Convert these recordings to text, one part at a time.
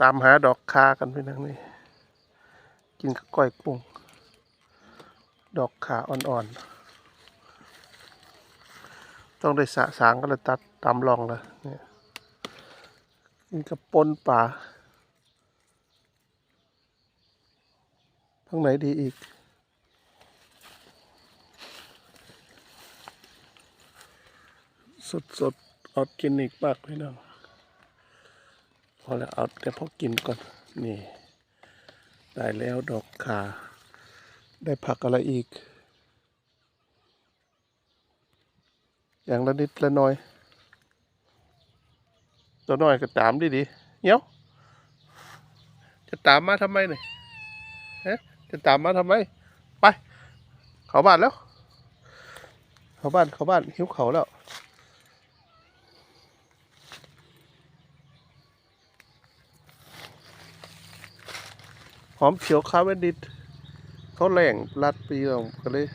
ตามหาดอกคากันพี่น้องนี่กินกับก้อยกุ้งดอกขาอ่อนๆ ต้องได้สะสางก็เลยตัดตามลองเลยเนี่ยกินกับปนป่าทั้งไหนดีอีกสดสดๆออร์แกนิกมากพี่น้อง พอแล้วเอาแต่พอกินก่อน นี่ ได้แล้วดอกขา ได้ผักอะไรอีก อย่างละนิดละหน้อย ตัวน้อยก็ตามดีดีเนี้ยวจะตามมาทำไมเนี่ยจะตามมาทำไม ไป เขาบ้านแล้ว เขาบ้านเขาบ้านหิวเขาแล้ว หอมเขียวคาเวนดิตเขาแหล่งรัดปีเราก็เลย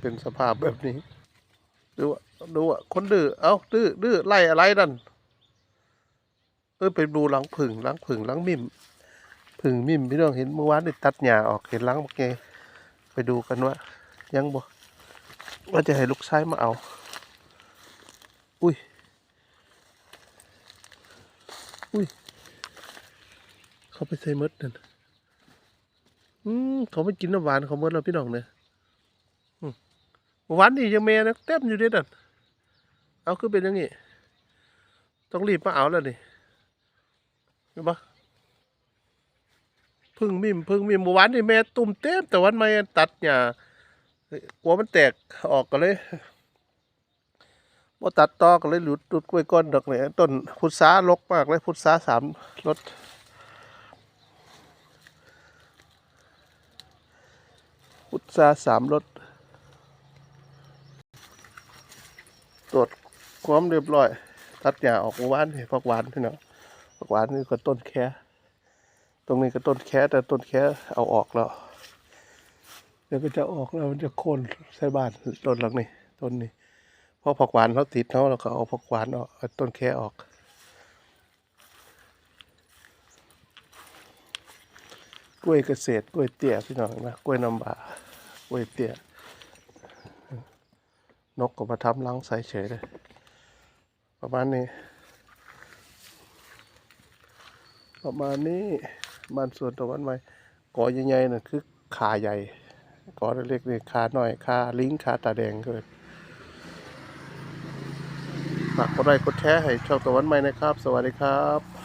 เป็นสภาพแบบนี้ ดูอะดูอะคนดื้อเอ้าดื้อดื้อไล่อะไรนั่นเออไปดูหลังผึ่งหลังผึ่งหลังมิมผึ่งมิมพี่น้องเห็นเมื่อวานนี่ตัดหญ้าออกเห็นหลังเมื่อกี้ไปดูกันว่า ยังบ่ว่าจะให้ลูกชายมาเอา อุ้ย อุ้ย เขาไปใส่มดนั่น อืมเขาไม่กินน้ำหวานเขาเมื่อเราพี่น้องเนี่ยหวานนี่ยังแม่นะเต็มอยู่เด้นั่นเอาคือเป็นอยังงี้ ต้องรีบมาเอาแล้วนี่เห็นปะพึ่งมิมพึ่งมิมเมื่อวานนี่แม่ตุ่มเต็มแต่วันไม่ตัดหญ้ากลัวมันแตกออกก็เลยพอตัดตอก็เลยหลุดหลุดกล้วยก้อนดอกเนี่ยต้นพุทราลกมากเลยพุทราสามรส พุทราสามรสตรวจความเรียบร้อย ตัดหญ้าออกเมื่อวานนี่ผักหวานพี่น้องผักหวานนี่ก็ต้นแค่ตรงนี้ก็ต้นแค่แต่ต้นแค่เอาออกแล้วเดี๋ยวก็จะออกแล้วมันจะโค่นใส่บ้านต้นหลังนี้ต้นนี้เพราะผักหวานเขาติดเขาเราก็เอาผักหวานออกต้นแค่ออกกล้วยเกษตรกล้วยเตี้ยพี่น้องนะกล้วยน้ำบา กล้วยเตี้ยนกก็มาทำรังใส่เฉยเลย ประมาณนี้ ประมาณนี้บ้านส่วนตะวันไม้กอใหญ่ๆน่ะคือขาใหญ่กอเล็กๆนี่ขาหน่อยขาลิงขาตาแดงเกินฝากกดไลค์กดแชร์ให้ช่องตะวันไม้นะครับ สวัสดีครับ